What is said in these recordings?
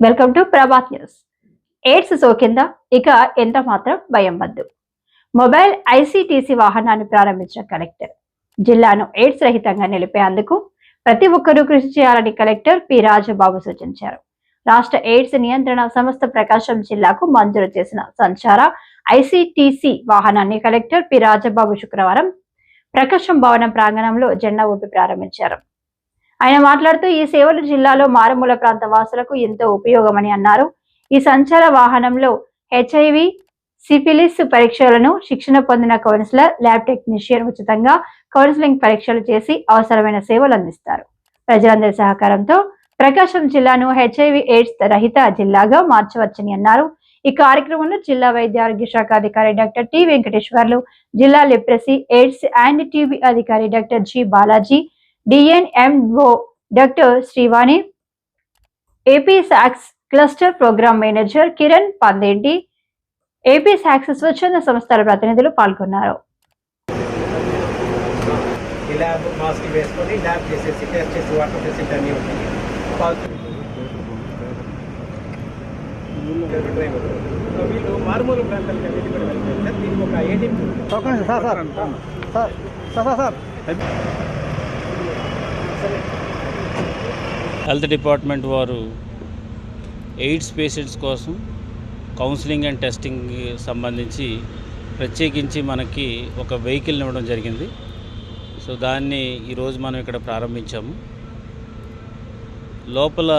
Welcome to Prabhat news AIDS సోకిందా ఇక ఎంత మాత్రం భయం వద్దు. మొబైల్ ఐసీటీసీ వాహనాన్ని ప్రారంభించిన కలెక్టర్ జిల్లాను ఎయిడ్స్ రహితంగా నిలిపేందుకు ప్రతి ఒక్కరూ కృషి చేయాలని కలెక్టర్ పి రాజబాబు సూచించారు. రాష్ట్ర ఎయిడ్స్ నియంత్రణ సంస్థ ప్రకాశం జిల్లాకు మంజూరు చేసిన సంచార ఐసీటీసీ వాహనాన్ని కలెక్టర్ పి రాజబాబు శుక్రవారం ప్రకాశం భవనం ప్రాంగణంలో జెండా ఊపి ప్రారంభించారు. ఆయన మాట్లాడుతూ ఈ సేవలు జిల్లాలో మారుమూల ప్రాంత వాసులకు ఎంతో ఉపయోగమని అన్నారు. ఈ సంచార వాహనంలో హెచ్ఐవి సిఫిలిస్ పరీక్షలను శిక్షణ పొందిన కౌన్సిలర్ ల్యాబ్ టెక్నీషియన్ ఉచితంగా కౌన్సిలింగ్ పరీక్షలు చేసి అవసరమైన సేవలు అందిస్తారు. ప్రజలందరి సహకారంతో ప్రకాశం జిల్లాను హెచ్ఐవి ఎయిడ్స్ రహిత జిల్లాగా మార్చవచ్చని అన్నారు. ఈ కార్యక్రమంలో జిల్లా వైద్య ఆరోగ్య శాఖ అధికారి డాక్టర్ టి వెంకటేశ్వర్లు జిల్లా లిప్రసీ ఎయిడ్స్ అండ్ టీబీ అధికారి doctor G Balaji DNMO doctor Srivani AP socks cluster programme manager Kiran పందేంటి ఏపీ సాక్స్ స్వచ్ఛంద సంస్థల ప్రతినిధులు పాల్గొన్నారు వీళ్ళు మారుమూల ప్రాంతాలకు వెళ్ళి సార్ దీనికి ఒక ATM okay sir sir sir sir sir sir. Health department వారు ఎయిడ్స్ పేషెంట్స్ కోసం కౌన్సిలింగ్ అండ్ టెస్టింగ్ సంబంధించి ప్రత్యేకించి మనకి ఒక వెహికల్ ఇవ్వడం జరిగింది. సో దాన్ని ఈరోజు మనం ఇక్కడ ప్రారంభించాము. లోపల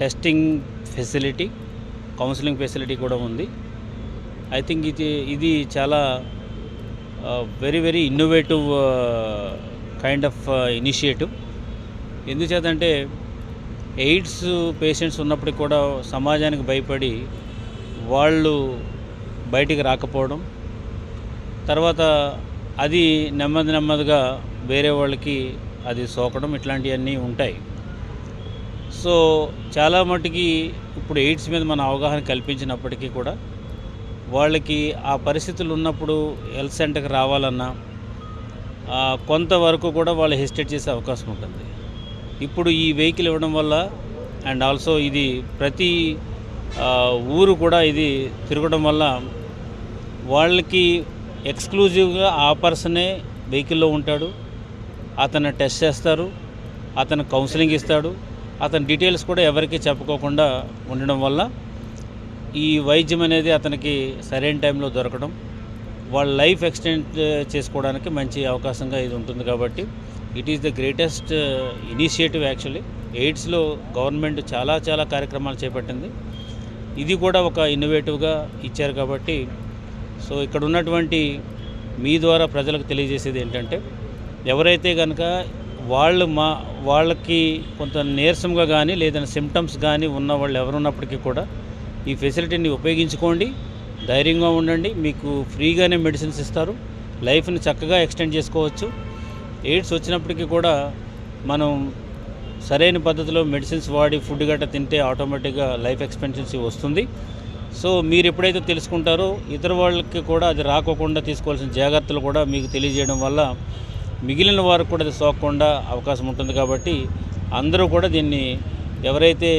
టెస్టింగ్ ఫెసిలిటీ కౌన్సిలింగ్ ఫెసిలిటీ కూడా ఉంది. ఐ థింక్ ఇది ఇది చాలా very very innovative kind of initiative ఎందుచేతంటే ఎయిడ్స్ పేషెంట్స్ ఉన్నప్పటికి కూడా సమాజానికి భయపడి వాళ్ళు బయటికి రాకపోవడం తర్వాత అది నెమ్మది నెమ్మదిగా వేరే వాళ్ళకి అది సోకడం ఇట్లాంటివన్నీ ఉంటాయి. సో చాలా మటుకి ఇప్పుడు ఎయిడ్స్ మీద మన అవగాహన కల్పించినప్పటికీ కూడా వాళ్ళకి ఆ పరిస్థితులు ఉన్నప్పుడు హెల్త్ సెంటర్కి రావాలన్నా కొంతవరకు కూడా వాళ్ళు హెసిటేట్ చేసే అవకాశం ఉంటుంది. ఇప్పుడు ఈ వెహికల్ ఇవ్వడం వల్ల అండ్ ఆల్సో ఇది ప్రతి ఊరు కూడా ఇది తిరగడం వల్ల వాళ్ళకి ఎక్స్క్లూజివ్గా ఆ పర్సనే వెహికల్లో ఉంటాడు అతను టెస్ట్ చేస్తారు అతను కౌన్సిలింగ్ ఇస్తాడు అతని డీటెయిల్స్ కూడా ఎవరికీ చెప్పుకోకుండా ఉండడం వల్ల ఈ వైద్యం అనేది అతనికి సరైన టైంలో దొరకడం వాళ్ళ లైఫ్ ఎక్స్టెండ్ చేసుకోవడానికి మంచి అవకాశంగా ఇది ఉంటుంది కాబట్టి it is the greatest uh, initiative actually. ఎయిడ్స్లో government చాలా చాలా కార్యక్రమాలు చేపట్టింది. ఇది కూడా ఒక ఇన్నోవేటివ్గా ఇచ్చారు కాబట్టి సో ఇక్కడ ఉన్నటువంటి మీ ద్వారా ప్రజలకు తెలియజేసేది ఏంటంటే ఎవరైతే కనుక వాళ్ళు మా వాళ్ళకి కొంత నీరసంగా కానీ లేదంటే సిమ్టమ్స్ కానీ ఉన్న వాళ్ళు ఎవరున్నప్పటికీ కూడా ఈ ఫెసిలిటీని ఉపయోగించుకోండి. ధైర్యంగా ఉండండి. మీకు ఫ్రీగానే మెడిసిన్స్ ఇస్తారు. లైఫ్ని చక్కగా ఎక్స్టెండ్ చేసుకోవచ్చు. ఎయిడ్స్ వచ్చినప్పటికీ కూడా మనం సరైన పద్ధతిలో మెడిసిన్స్ వాడి ఫుడ్ గట్ట తింటే ఆటోమేటిక్గా లైఫ్ ఎక్స్పెన్సెన్సీ వస్తుంది. సో మీరు ఎప్పుడైతే తెలుసుకుంటారో ఇతర వాళ్ళకి కూడా అది రాకోకుండా తీసుకోవాల్సిన జాగ్రత్తలు కూడా మీకు తెలియజేయడం వల్ల మిగిలిన వారికి కూడా అది సోకకుండా అవకాశం ఉంటుంది కాబట్టి అందరూ కూడా దీన్ని ఎవరైతే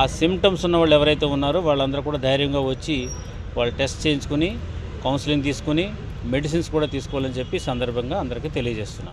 ఆ సిమ్టమ్స్ ఉన్న వాళ్ళు ఎవరైతే ఉన్నారో వాళ్ళందరూ కూడా ధైర్యంగా వచ్చి వాళ్ళు టెస్ట్ చేయించుకుని కౌన్సిలింగ్ తీసుకుని మెడిసిన్స్ కూడా తీసుకోవాలని చెప్పి సందర్భంగా అందరికీ తెలియజేస్తున్నాను